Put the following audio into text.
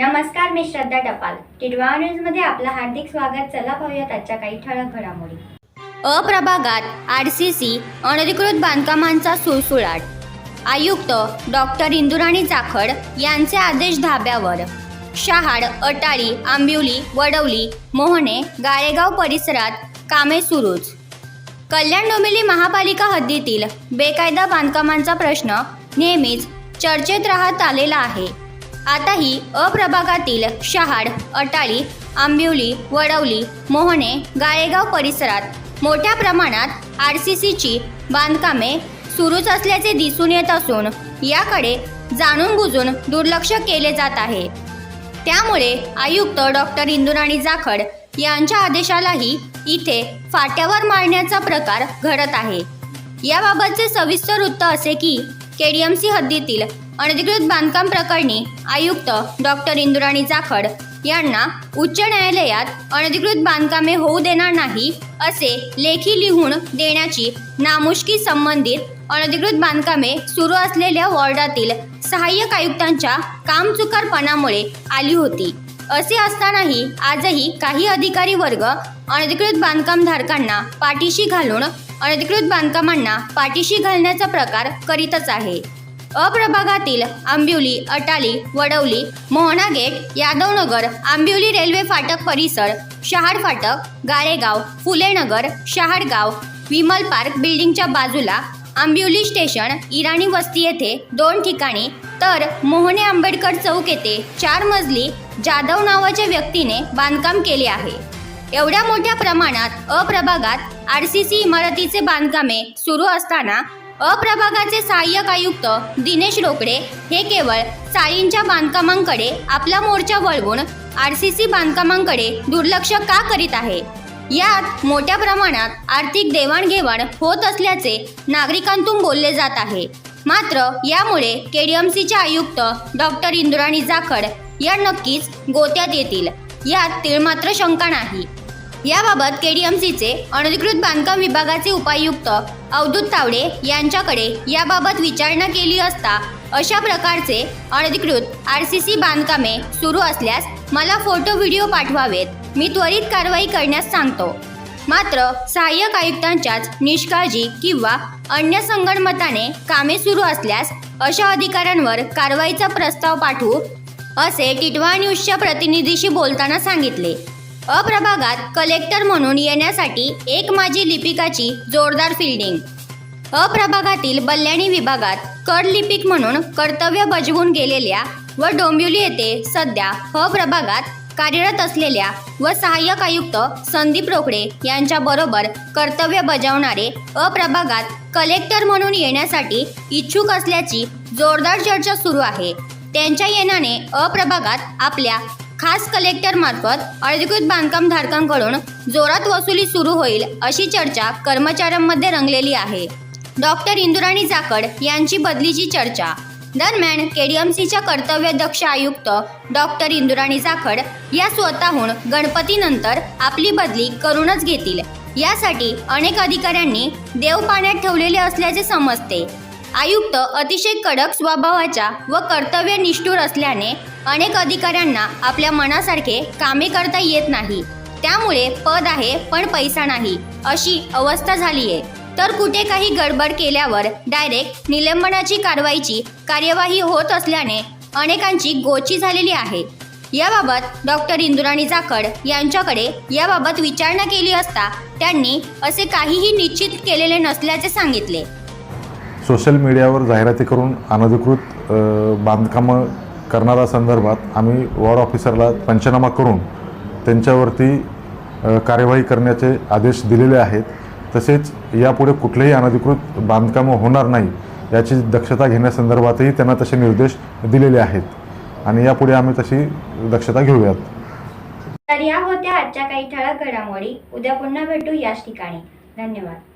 नमस्कार मी श्रद्धा टपाल. टिडवा न्यूजमध्ये आपलं हार्दिक स्वागत. चला पाहूयात आजच्या काही ठळक घडामोडी. अप्रभागात आर सी सी अनधिकृत बांधकामांचा सुळसुळाट. आयुक्त डॉक्टर इंदुराणी जाखड यांचे आदेश धाब्यावर. शहाड अटाळी आंबिवली वडवली मोहने गाळेगाव परिसरात कामे सुरूच. कल्याण डोंबिवली महापालिका हद्दीतील बेकायदा बांधकामांचा प्रश्न नेहमीच चर्चेत राहत आलेला आहे. आताही अप्रभागातील शहाड अटाळी आंबिवली वडवली मोहने गाळेगाव परिसरात मोठ्या प्रमाणात आर सी सीची बांधकामे सुरूच असल्याचे दिसून येत असून याकडे जाणून बुजून दुर्लक्ष केले जात आहे. त्यामुळे आयुक्त डॉक्टर इंदुराणी जाखड यांच्या आदेशालाही इथे फाट्यावर मारण्याचा प्रकार घडत आहे. याबाबतचे सविस्तर वृत्त असे की केडीएमसी हद्दीतील अनधिकृत बांधकाम प्रकरणी आयुक्त डॉक्टर इंदुराणी जाखड यांना उच्च न्यायालयात अनधिकृत बांधकामे होऊ देणार नाही असे लेखी लिहून देण्याची नामुष्की संबंधित अनधिकृत बांधकामे सुरू असलेल्या वॉर्डातील सहाय्यक आयुक्तांच्या कामचुकारपणामुळे आली होती. असे असतानाही आजही काही अधिकारी वर्ग अनधिकृत बांधकाम धारकांना पाठीशी घालून अनधिकृत बांधकामांना पाठीशी घालण्याचा प्रकार करीतच आहे. अप्रभागातील आंबिवली अटाली वडवली मोहना गेट यादवनगर आंबिवली रेल्वे फाटक परिसर शहाड फाटक गाळेगाव फुलेनगर शहाडगाव विमल पार्क बिल्डिंगच्या बाजूला आंबिवली स्टेशन इराणी वस्ती येथे दोन ठिकाणी तर मोहने आंबेडकर चौक येथे चार मजली जाधव नावाच्या व्यक्तीने बांधकाम केले आहे. एवढ्या मोठ्या प्रमाणात अप्रभागात आर सी सी इमारतीचे बांधकामे सुरू असताना अप्रभागाचे सहाय्यक आयुक्त दिनेश रोकडे हे केवळ चाळींच्या बांधकामांकडे आपला मोर्चा वळवून आर सी सी बांधकामांकडे दुर्लक्ष का करीत आहे? यात मोठ्या प्रमाणात आर्थिक देवाणघेवाण होत असल्याचे नागरिकांतून बोलले जात आहे. मात्र यामुळे केडीएमसीचे आयुक्त डॉक्टर इंद्राणी जाखड या नक्कीच गोत्यात येतील यात तिळमात्र शंका नाही. याबाबत केडीएमसीचे अनधिकृत बांधकाम विभागाचे उपायुक्त अवधूत तावडे यांच्याकडे याबाबत विचारणा केली असता अशा प्रकारचे अनधिकृत आर सी सी बांधकामे सुरू असल्यास मला फोटो व्हिडिओ पाठवावेत. मी त्वरित कारवाई करण्यास सांगतो. मात्र सहाय्यक आयुक्तांच्याच निष्काळजी किंवा अन्य संगणमताने कामे सुरू असल्यास अशा अधिकाऱ्यांवर कारवाईचा प्रस्ताव पाठवू असे टिटवा न्यूजच्या प्रतिनिधीशी बोलताना सांगितले. अप्रभागात कलेक्टर म्हणून येण्यासाठी एक माजी लिपिकाची जोरदार फिल्डिंग अप्रभागातील बल्याणी विभागात कर लिपिक म्हणून कर्तव्य बजवून गेलेल्या व डोंबिवली येथे सध्या ह प्रभागात कार्यरत असलेल्या व सहाय्यक आयुक्त संदीप रोकडे यांच्याबरोबर कर्तव्य बजावणारे अप्रभागात कलेक्टर म्हणून येण्यासाठी इच्छुक असल्याची जोरदार चर्चा सुरू आहे. त्यांच्या येण्याने अप्रभागात आपल्या खास कलेक्टर मार्फत अधिकृत बांधकाम धारकांकडून जोरात वसुली सुरू होईल अशी चर्चा कर्मचाऱ्यांमध्ये रंगलेली आहे. डॉक्टर इंदुराणी जाकड यांची बदलीची चर्चा. दरम्यान केडीएमसीच्या कर्तव्यदक्ष आयुक्त डॉक्टर इंदुराणी जाखड या स्वतःहून गणपतीनंतर आपली बदली करूनच घेतील. यासाठी अनेक अधिकाऱ्यांनी देव पाण्यात ठेवलेले असल्याचे समजते. आयुक्त अतिशय कडक स्वभावाच्या व कर्तव्य निष्ठूर असल्याने अनेक अधिकाऱ्यांना आपल्या मनासारखे कामे करता येत नाही. त्यामुळे पद आहे पण पैसा नाही अशी अवस्था झाली आहे तर कुठे काही गडबड केल्यावर डायरेक्ट निलंबनाची कारवाईची कार्यवाही होत असल्याने अनेकांची गोची झालेली आहे. याबाबत डॉक्टर इंदुराणी जाखड यांच्याकडे याबाबत विचारणा केली असता त्यांनी असे काहीही निश्चित केलेले नसल्याचे सांगितले. सोशल मीडियावर जाहिराती करून अनधिकृत बांधकामं करणाऱ्या संदर्भात आम्ही वॉर्ड ऑफिसरला पंचनामा करून त्यांच्यावरती कार्यवाही करण्याचे आदेश दिलेले आहेत. तसेच यापुढे कुठलेही अनधिकृत बांधकामं होणार नाही याची दक्षता घेण्यासंदर्भातही त्यांना तसे निर्देश दिलेले आहेत. आणि यापुढे आम्ही तशी दक्षता घेऊयात. तर या होत्या आजच्या काही ठळक घडामोडी. उद्या पुन्हा भेटू याच ठिकाणी. धन्यवाद.